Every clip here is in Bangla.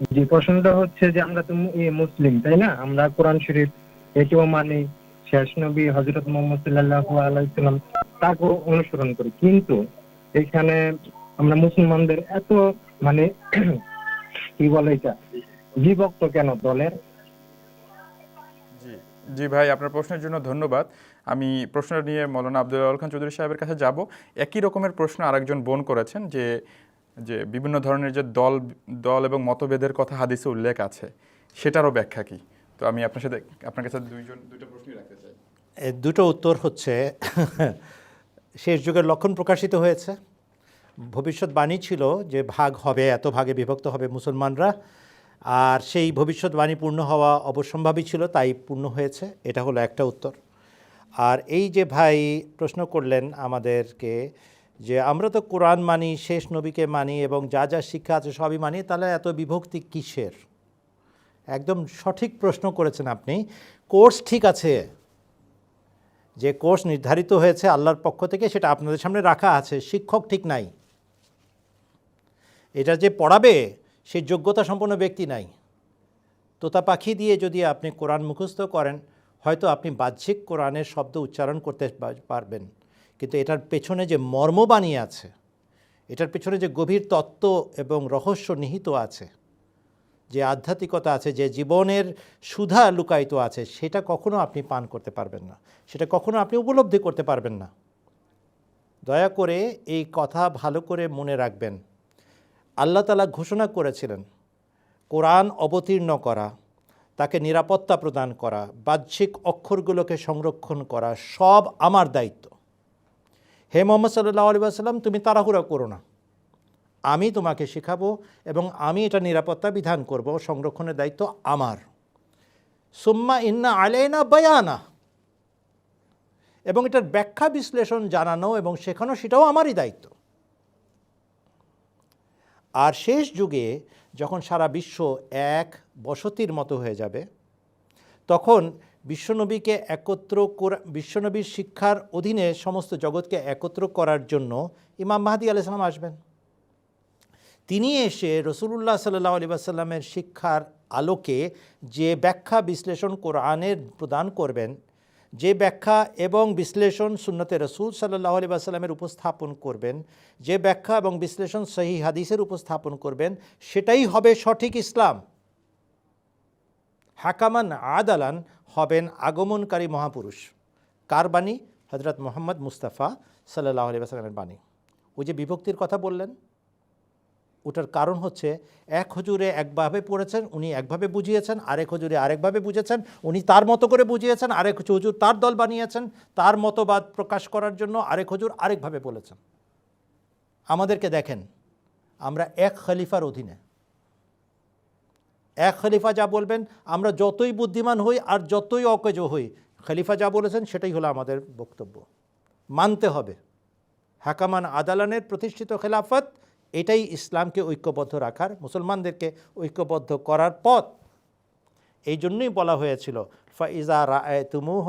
জি প্রশ্নটা হচ্ছে যে আমরা তো মুসলিম, তাই না? আমরা কোরআন শরীফ এটিও মানি, শেষ নবী হজরত মোহাম্মদ সাল্লাহ আলাইসাল্লাম তাকে অনুসরণ করি। কিন্তু এখানে আমরা মুসলমানদের এত মানে কি বলে এটা? বিভক্ত কেন দলের? জি জি ভাই, আপনার প্রশ্নের জন্য ধন্যবাদ। আমি প্রশ্ন নিয়ে মৌলানা আব্দুল আল খান চৌধুরী সাহেবের কাছে যাব। একই রকমের প্রশ্ন আরেকজন বোন করেছেন যে যে বিভিন্ন ধরনের যে দল দল এবং মতভেদের কথা হাদিসে উল্লেখ আছে, সেটারও ব্যাখ্যা কি? তো আমি আপনার সাথে, আপনার কাছে দুইজন দুটো প্রশ্নই রাখতে চাই। দুটো উত্তর হচ্ছে, শেষ যুগের লক্ষণ প্রকাশিত হয়েছে। ভবিষ্যৎবাণী ছিল যে ভাগ হবে, এত ভাগে বিভক্ত হবে মুসলমানরা, আর সেই ভবিষ্যৎবাণী পূর্ণ হওয়া অবশ্যম্ভাবী ছিল, তাই পূর্ণ হয়েছে। এটা হলো একটা উত্তর। আর এই যে ভাই প্রশ্ন করলেন আমাদেরকে যে আমরা তো কোরআন মানি, শেষ নবীকে মানি এবং যা যা শিক্ষা আছে সবই মানি, তাহলে এত বিভক্তি কিসের? একদম সঠিক প্রশ্ন করেছেন আপনি। কোর্স ঠিক আছে। যে কোর্স নির্ধারিত হয়েছে আল্লাহর পক্ষ থেকে, সেটা আপনাদের সামনে রাখা আছে। শিক্ষক ঠিক নাই। এটা যে পড়াবে, সে যোগ্যতা সম্পন্ন ব্যক্তি নাই। তোতা পাখি দিয়ে যদি আপনি কোরআন মুখস্থ করেন, হয়তো আপনি বাহ্যিক কোরআনের শব্দ উচ্চারণ করতে পারবেন। কিন্তু এটার পেছনে যে মর্মবাণী আছে, এটার পেছনে যে গভীর তত্ত্ব এবং রহস্য নিহিত আছে, যে আধ্যাত্মিকতা আছে, যে জীবনের সুধা লুকায়িত আছে, সেটা কখনো আপনি পান করতে পারবেন না। সেটা কখনো আপনি উপলব্ধি করতে পারবেন না। দয়া করে এই কথা ভালো করে মনে রাখবেন। আল্লাহ তালা ঘোষণা করেছিলেন, কোরআন অবতীর্ণ করা, তাকে নিরাপত্তা প্রদান করা, বাহ্যিক অক্ষরগুলোকে সংরক্ষণ করা, সব আমার দায়িত্ব। হে মোহাম্মদ সাল্লাহ আলী আসাল্লাম তুমি তাড়াহুড়া করো না। আমি তোমাকে শেখাবো এবং আমি এটা নিরাপত্তা বিধান করব, সংরক্ষণের দায়িত্ব আমার। সুম্মা ইন্না আলাইনা বয়ানা। এবং এটার ব্যাখ্যা বিশ্লেষণ জানানো এবং শেখানো, সেটাও আমারই দায়িত্ব। আর শেষ যুগে যখন সারা বিশ্ব এক বসতির মতো হয়ে যাবে, তখন বিশ্বনবীকে একত্র বিশ্বনবীর শিক্ষার অধীনে সমস্ত জগৎকে একত্র করার জন্য ইমাম মাহাদি আলাইসালাম আসবেন। তিনি এসে রসুলুল্লাহ সাল্লাহ আলী আসাল্লামের শিক্ষার আলোকে যে ব্যাখ্যা বিশ্লেষণ কোরআনের প্রদান করবেন, যে ব্যাখ্যা এবং বিশ্লেষণ সুন্নতে রসুল সাল্লাহ আলী আসাল্লামের উপস্থাপন করবেন, যে ব্যাখ্যা এবং বিশ্লেষণ সহি হাদিসের উপস্থাপন করবেন, সেটাই হবে সঠিক ইসলাম। হাকামান আদালান হবেন আগমনকারী মহাপুরুষ। কার বাণী? হজরত মোহাম্মদ মুস্তাফা সাল্লাহ আলী আসাল্লামের বাণী। ওই যে বিভক্তির কথা বললেন, ওটার কারণ হচ্ছে এক হজুরে একভাবে পড়েছেন, উনি একভাবে বুঝিয়েছেন, আরেক হজুরে আরেকভাবে বুঝেছেন, উনি তার মতো করে বুঝিয়েছেন, আরেক হজুর তার দল বানিয়েছেন, তার মতবাদ প্রকাশ করার জন্য আরেক হজুর আরেকভাবে বলেছেন। আমাদেরকে দেখেন, আমরা এক খলিফার অধীনে এক খলিফা যা বলবেন, আমরা যতই বুদ্ধিমান হই আর যতই অকেজ হই, খলিফা যা বলেছেন সেটাই হলো আমাদের বক্তব্য। মানতে হবে। হাকামান আদালানের প্রতিষ্ঠিত খেলাফত, এটাই ইসলামকে ঐক্যবদ্ধ রাখার, মুসলমানদেরকে ঐক্যবদ্ধ করার পথ। এই জন্যই বলা হয়েছিল, ফা ইজা রায় তুমুহ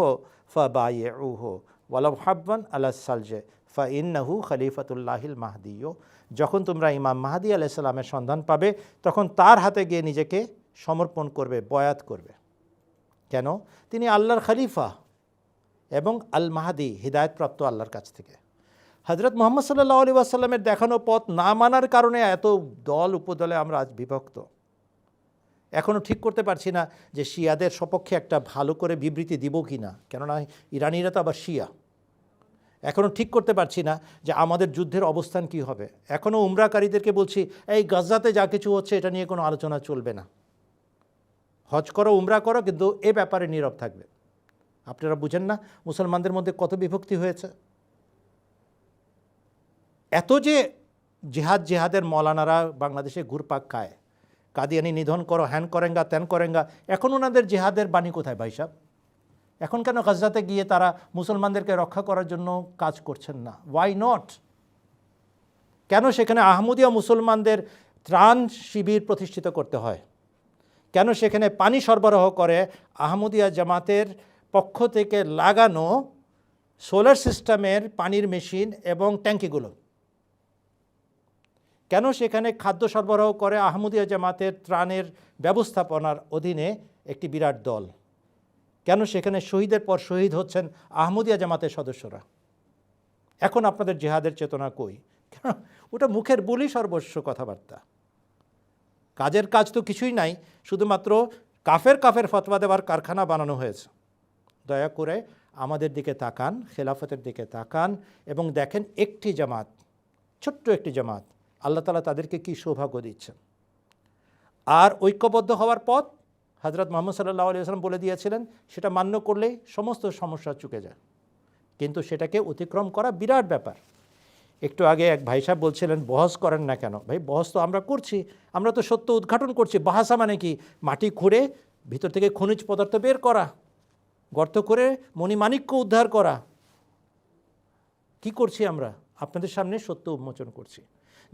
ফা বায়ে উহ ওয়ালাম হাব্বান আল্লাহ সালজে। ফা ইন্নাহু খলিফাতুল্লাহিল মাহদিও যখন তোমরা ইমাম মাহাদি আলাইসাল্লামের সন্ধান পাবে, তখন তার হাতে গিয়ে নিজেকে সমর্পণ করবে, বয়াত করবে। কেন? তিনি আল্লাহর খলিফা এবং আল মাহাদি হৃদায়তপ্রাপ্ত আল্লাহর কাছ থেকে। হজরত মোহাম্মদ সাল্লাহ আলী আসাল্লামের দেখানো পথ না মানার কারণে এত দল উপদলে আমরা আজ বিভক্ত। এখনও ঠিক করতে পারছি না যে শিয়াদের সপক্ষে একটা ভালো করে বিবৃতি দিব কি না কেননা ইরানিরা তো আবার শিয়া। এখনও ঠিক করতে পারছি না যে আমাদের যুদ্ধের অবস্থান কি হবে। এখনও উমরাকারীদেরকে বলছি, এই গাজাতে যা কিছু হচ্ছে, এটা নিয়ে কোনো আলোচনা চলবে না। হজ করো, উমরা করো, কিন্তু এ ব্যাপারে নীরব থাকবে। আপনারা বুঝেন না মুসলমানদের মধ্যে কত বিভক্তি হয়েছে। এত যে জেহাদ জেহাদের মৌলানারা বাংলাদেশে ঘুরপাক খায়, কাদিয়ানি নিধন করো, হ্যান করেঙ্গা, ত্যান করেঙ্গা, এখন ওনাদের জেহাদের বাণী কোথায় ভাই সাহেব এখন কেন গাজাতে গিয়ে তারা মুসলমানদেরকে রক্ষা করার জন্য কাজ করছেন না? ওয়াই নট কেন সেখানে আহমদীয় মুসলমানদের ত্রাণ শিবির প্রতিষ্ঠিত করতে হয়? কেন সেখানে পানি সরবরাহ করে আহমদিয়া জামাতের পক্ষ থেকে লাগানো সোলার সিস্টেমের পানির মেশিন এবং ট্যাঙ্কিগুলো? কেন সেখানে খাদ্য সরবরাহ করে আহমদিয়া জামাতের ত্রাণের ব্যবস্থাপনার অধীনে একটি বিরাট দল? কেন সেখানে শহীদের পর শহীদ হচ্ছেন আহমদিয়া জামাতের সদস্যরা? এখন আপনাদের জেহাদের চেতনা কই? কেন? ওটা মুখের বলি সর্বস্ব কথাবার্তা। কাজের কাজ তো কিছুই নাই, শুধুমাত্র কাফের কাফের ফতোয়া দেওয়ার কারখানা বানানো হয়েছে। দয়া করে আমাদের দিকে তাকান, খেলাফতের দিকে তাকান এবং দেখেন একটি জামাত, ছোট্ট একটি জামাত, আল্লাহ তালা তাদেরকে কি সৌভাগ্য দিচ্ছেন। আর ঐক্যবদ্ধ হওয়ার পথ হজরত মোহাম্মদ সাল্লাহ আলি আসলাম বলে দিয়েছিলেন, সেটা মান্য করলেই সমস্ত সমস্যা চুকে যায়। কিন্তু সেটাকে অতিক্রম করা বিরাট ব্যাপার। একটু আগে এক ভাই সাহেব বলছিলেন, বহস করেন না কেন? ভাই, বহস তো আমরা করছি, আমরা তো সত্য উদ্ঘাটন করছি, বাহাসা মানে কি? মাটি খুঁড়ে ভিতর থেকে খনিজ পদার্থ বের করা, গর্ত করে মণিমাণিক্য উদ্ধার করা। কি করছি আমরা? আপনাদের সামনে সত্য উন্মোচন করছি।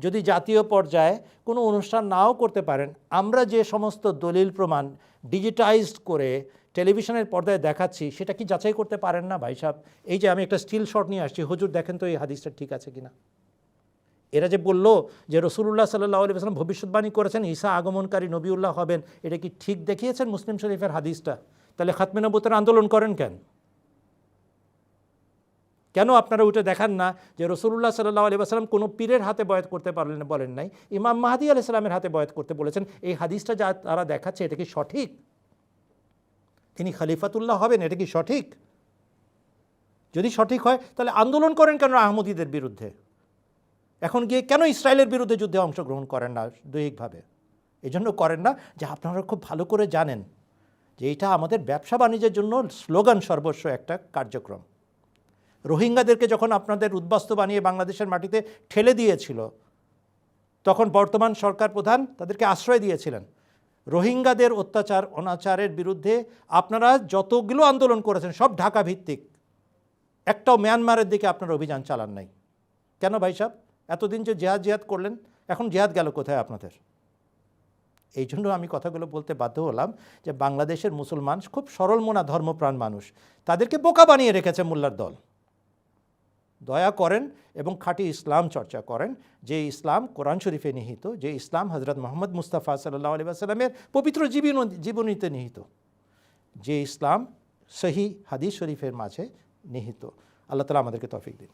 যদি জাতীয় পর্যায়ে কোনো অনুষ্ঠান নাও করতে পারেন, আমরা যে সমস্ত দলিল প্রমাণ ডিজিটাইজড করে টেলিভিশনের পর্দায় দেখাচ্ছি, সেটা কি যাচাই করতে পারেন না ভাই সাহেব? এই যে আমি একটা স্টিল শট নিয়ে আসছি, হুজুর দেখেন তো এই হাদিসটা ঠিক আছে কিনা? এরা যে বলল যে রসুল্লাহ সাল্লাহ আলি আসলাম ভবিষ্যৎবাণী করেছেন, ঈসা আগমনকারী নবীউল্লাহ হবেন, এটা কি ঠিক দেখিয়েছেন মুসলিম শরীফের হাদিসটা? তাহলে খাতমে নবুতের আন্দোলন করেন কেন? কেন আপনারা ওইটা দেখান না যে রসুল্লাহ সাল্লাহ আলি কোনো পীরের হাতে বয়াত করতে পারলেন বলেন নাই। ইমাম মাহাদি আলি সাল্লামের হাতে বয়াত করতে বলেছেন, এই হাদিসটা যা তারা দেখাচ্ছে এটা কি সঠিক? তিনি খালিফাতুল্লাহ হবেন, এটা কি সঠিক? যদি সঠিক হয়, তাহলে আন্দোলন করেন কেন আহমদীদের বিরুদ্ধে? এখন গিয়ে কেন ইসরায়েলের বিরুদ্ধে যুদ্ধে অংশগ্রহণ করেন না দৈহিকভাবে? এই জন্য করেন না যে আপনারা খুব ভালো করে জানেন যে এটা আমাদের ব্যবসা বাণিজ্যের জন্য স্লোগান সর্বস্ব একটা কার্যক্রম। রোহিঙ্গাদেরকে যখন আপনাদের উদ্বাস্তু বানিয়ে বাংলাদেশের মাটিতে ঠেলে দিয়েছিল, তখন বর্তমান সরকার প্রধান তাদেরকে আশ্রয় দিয়েছিলেন। রোহিঙ্গাদের অত্যাচার, অনাচারের বিরুদ্ধে আপনারা যতগুলো আন্দোলন করেছেন, সব ঢাকা ভিত্তিক একটাও মিয়ানমারের দিকে আপনারা অভিযান চালান নাই। কেন ভাই সাহেব এতদিন যে জেহাদ জেহাদ করলেন, এখন জেহাদ গেল কোথায় আপনাদের? এই জন্য আমি কথাগুলো বলতে বাধ্য হলাম যে বাংলাদেশের মুসলমান খুব সরল মনা ধর্মপ্রাণ মানুষ। তাদেরকে বোকা বানিয়ে রেখেছে মোল্লার দল। দয়া করেন এবং খাঁটি ইসলাম চর্চা করেন, যে ইসলাম কোরআন শরীফে নিহিত, যে ইসলাম হজরত মোহাম্মদ মুস্তাফা সাল্লাহ আলি সাল্লামের পবিত্র জীবন, জীবনীতে নিহিত। যে ইসলাম সহি হাদিস শরীফের মাঝে নিহিত। আল্লাহ তালা আমাদেরকে তফিক দিন।